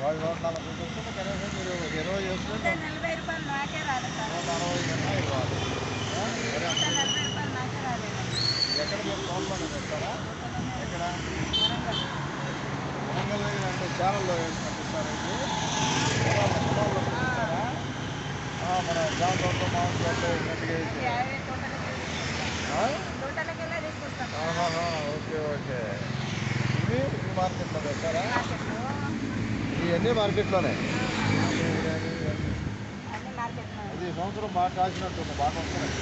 వాళ్ళు నూట నలభై కనీసం మీరు ఇరవై చేసుకుంటే నలభై రూపాయలు నాకే రాదు నూట అరవై ఎక్కడ మీరు తోలుబండి పెడతారా ఎక్కడ వరంగల్ అంటే ఛానల్లో వేసి పొలాల్లో- పంపిస్తారా? మన ఓకే ఓకే ఇవి మార్కెట్లో పెట్టారా మార్కెట్లోనే. అన్ని మార్కెట్లో ఇది సంవత్సరం బాగా కాసినట్టుంది బాగా వస్తున్నాయి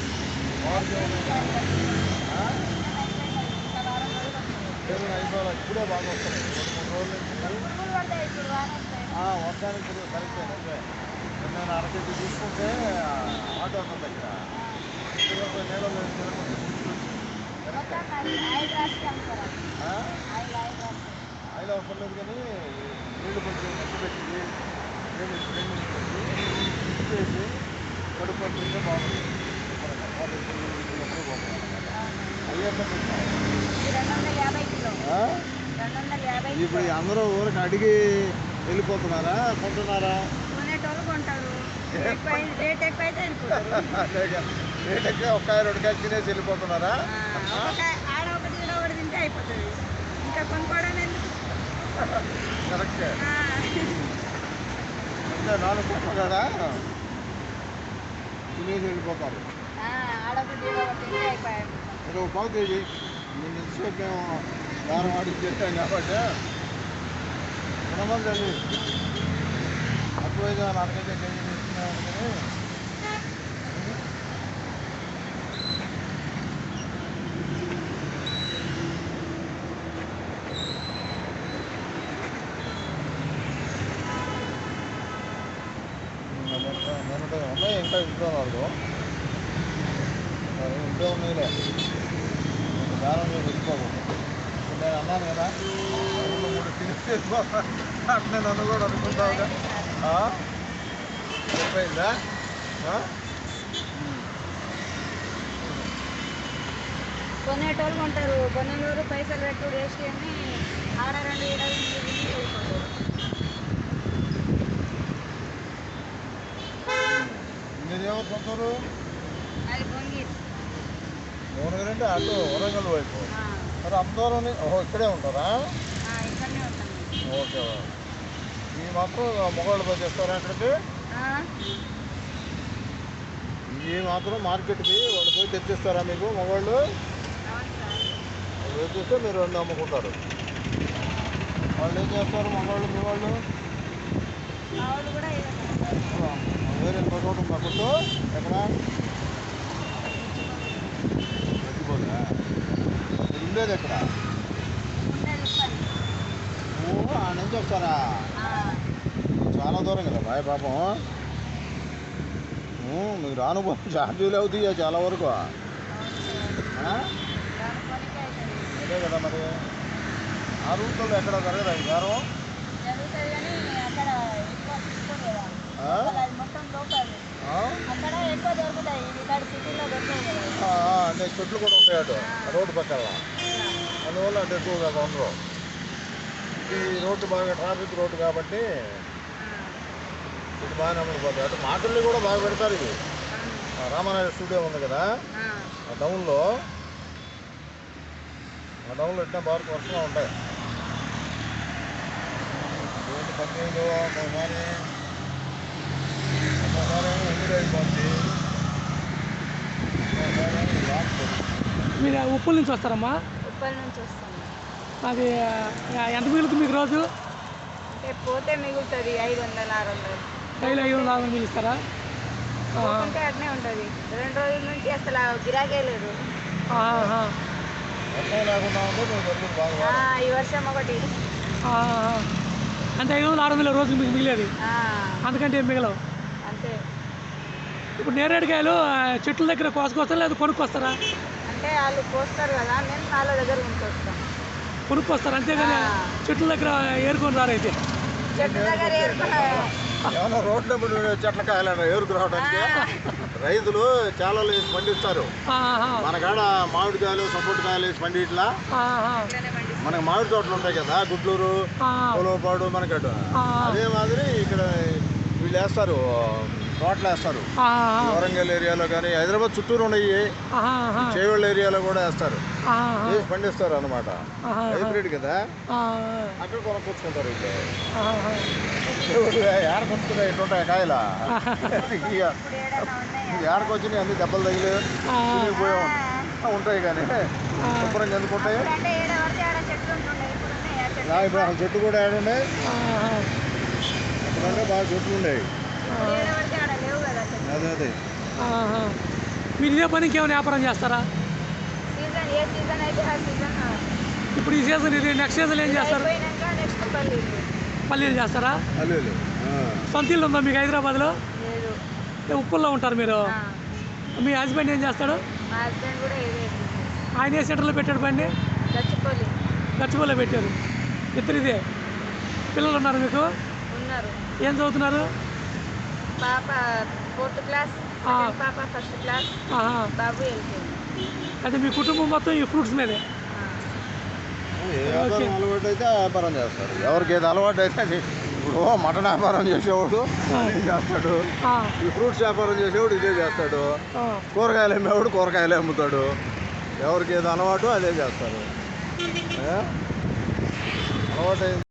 ఇప్పుడే బాగా వస్తున్నాయి రెండు మూడు రోజుల నుంచి. పురుగులు పడతాయి ఇప్పుడు కరెక్టే నేను అరకేజీ తీసుకుంటే ఆటో ఉంది దగ్గర కరెక్టే రాసి. ఆయిల్ అవసరం లేదు కానీ నీళ్ళు కొంచెం పెట్టి చేసి కడుపు. వాళ్ళు ఇప్పుడు అందరూ ఊరికి అడిగి వెళ్ళిపోతున్నారా? కొంటున్నారా? రేట్ ఎక్కువ ఒక్కాయ రెండు కాయ తినేసి వెళ్ళిపోతున్నారా? ఆ, ఒక ఆడ ఒకటి ఈడ ఒకటి తింటే అయిపోతుంది. ఇంకా కొనుక్కోవడం ఎందుకు? కరెక్టే. నాలుగు పక్కల కదా? తినేసి వెళ్ళిపోతారు. ఒక పావు కేజీ. నేను ఇంతసేపు మేము వారం వాడికి చెప్పాం. కాబట్టి తల్లి తక్కువైతే నాలుగైతే కేజీ తీసుకున్నాం అనుకుని ఉన్నాయి ఇంకా ఇంట్లో వరకు మరి ఇంట్లో ఉన్నాయిలే దారం మీద వెళ్ళిపోకు నేను అన్నాను కదా రెండు మూడు తినేసి అట్నే నన్ను కూడా అనుకుంటావుగా. ఆ? అయిపోయిందా కొనేటోళ్ళు కొంటారు. కొనేటోళ్ళు పైసలు పెట్టు వేస్ట్ అని ఆడ రెండు ఏడాది మీరేమో సొంతూరు భువనగిరి. అంటే అటు వరంగల్ వైపు. మరి అంత దూరం ని- ఓహో ఇక్కడే ఉంటారా? ఓకే ఈ మాత్రం మొగోళ్ళు పోయి చేస్తారా అక్కడికి? ఈ మాత్రం మార్కెట్కి వాళ్ళు పోయి తెచ్చిస్తారా మీకు మొగోళ్ళు అవును సార్. వాళ్ళు తెచ్చిస్తే మీరు రెండు అమ్ముకుంటారు. వాళ్ళు ఏం చేస్తారు మగవాళ్ళు మీ వాళ్ళు? మా వాళ్ళు కూడా ఇదే చేస్తారు. వేరే ఇంకో చోట ఎక్కడ గచ్చిపోదా మీరు ఉండేది ఎక్కడ ఓ ఆ నుంచి వస్తారా చాలా దూరం కదా బాయ్ పాపం ఊ, మీరు అనుభవం ఛార్జీలు అవుతాయి చాలా వరకు అదే కదా మరి ఆ రూట్లో ఎక్కడ జరగదా ఈ గారం జరుగుతుంది కానీ అక్కడ ఎక్కువ తీసుకోలేదా అంటే చెట్లు కూడా ఉంటాయి అటు. రోడ్డు పక్కన. అందువల్ల అంటే ఎక్కువగా కొనరు. ఈ రోడ్డు బాగా ట్రాఫిక్ రోడ్డు కాబట్టి ఇది బాగానే అమ్ముడుపోతాయి. అటు మాటల్ని కూడా బాగా పెడతారు ఇవి. రామానాయుడు స్టూడియో ఉంది కదా? ఆ. టౌన్లో. ఆ టౌన్లో ఇట్లా బాగా వరుసగా ఉంటాయి. ఏంటి పన్నీరు మీరు ఉప్పుల నుంచి వస్తారమ్మా? ఉప్పల్ నుంచి వస్తుంది అది ఎంత మిగులుతుంది మీకు రోజు? అంటే పోతే మిగులుతుంది ఐదు వందలు ఆరు వందలు డైలీ ఐదు వందలు ఆరు వందలు ఆ, పోతుంటే అట్నే ఉంటుంది. రెండు రోజుల నుంచి అసలు గిరాకే లేదు. ఆహా, ఆ. ఈ వర్షం ఒకటి. ఆహా. అంటే ఐదు వందలు ఆరు వందలు రోజు మీకు మిగిలేది? ఆ, అందుకంటే ఏం మిగలవు? అంతే. ఇప్పుడు నేరేడుకాయలు ఆ, చెట్ల దగ్గర కోసుకొస్తారా లేదా కొనుక్కొస్తారా? అంటే వాళ్ళు పోస్తారు కదా మేము వాళ్ళ దగ్గర ఉంచుకొస్తాం కొనుక్కొస్తారు అంతేగాని. చెట్ల దగ్గర ఏరుకొని రారైతే చెట్టు దగ్గర ఏరుకున్న ఏమన్నా రోడ్ల మీద చెట్ల కాయలు ఏరుకు రావడానికి? రైతులు చాలా వేసి పండిస్తారు. ఆహా, మన కాడ మామిడికాయలు సపోర్ట్ వేసి పండిట్లా? ఆహా, ఇట్లనే పండిస్తారు మనకి మామిడి తోటలు ఉంటాయి కదా గుడ్లూరు పొలవపాడు మనకటు. ఆ, అదే మాదిరి ఇక్కడ వీళ్ళు వేస్తారు. తోటలు వేస్తారు. వరంగల్ ఏరియాలో కానీ హైదరాబాద్ చుట్టూరు ఉన్నాయి. చేవెళ్ళ ఏరియాలో కూడా వేస్తారు. పండిస్తారు అనమాట హైబ్రిడ్ కదా. ఆ, అక్కడ కొనుక్కొచ్చుకుంటారు వీళ్ళు ఆహా, దేవుడు ఏడ కొనుక్కున్నాయి ఇట్లుంటాయి కాయలా? ఏడకొచ్చినాయి అన్ని దెబ్బలు తగిలి పోయాం. ఉంటాయి కానీ శుభ్రంగా ఎందుకు ఉంటాయి ఇప్పుడు చెట్టు కూడా అప్పుడంటే బాగా చెట్లు ఉండేవి అదే అదే ఆహా. మీరు ఇదే పనికి ఏమైనా వ్యాపారం చేస్తారా? సీజన్ ఏ సీజన్ అయితే ఆ సీజన్ ఇప్పుడు ఈ సీజన్ ఇది నెక్స్ట్ సీజన్ ఏం చేస్తారు? పల్లీలు. చేస్తారా? సొంత ఇల్లు ఉందా మీకు హైదరాబాద్లో? ఉప్పుల్లో ఉంటారు మీరు? మీ హస్బెండ్ ఏం చేస్తాడు? ఆయన ఏ సెంటర్లో పెట్టాడు బండి? గచ్చిబోలో పెట్టారు. ఇద్దరు ఇదే పిల్లలు ఉన్నారు మీకు? ఉన్నారు. ఏం చదువుతున్నారు? పాప ఫోర్త్ క్లాస్ పాప ఫస్ట్ క్లాస్. బాబు ఎల్కేజీ. అంటే మీ కుటుంబం మొత్తం ఈ ఫ్రూట్స్ మీదే? అలవాటు అయితే వ్యాపారం చేస్తారు. ఎవరికి ఏది అలవాటు అయితే ఇప్పుడు మటన్ వ్యాపారం చేసేవాడు చేస్తాడు. ఆ, ఈ ఫ్రూట్స్ వ్యాపారం చేసేవాడు ఇదే చేస్తాడు. కూరగాయలు అమ్మేవాడు కూరగాయలు అమ్ముతాడు. ఎవరికి ఏది అలవాటు అదే చేస్తారు? అలవాటు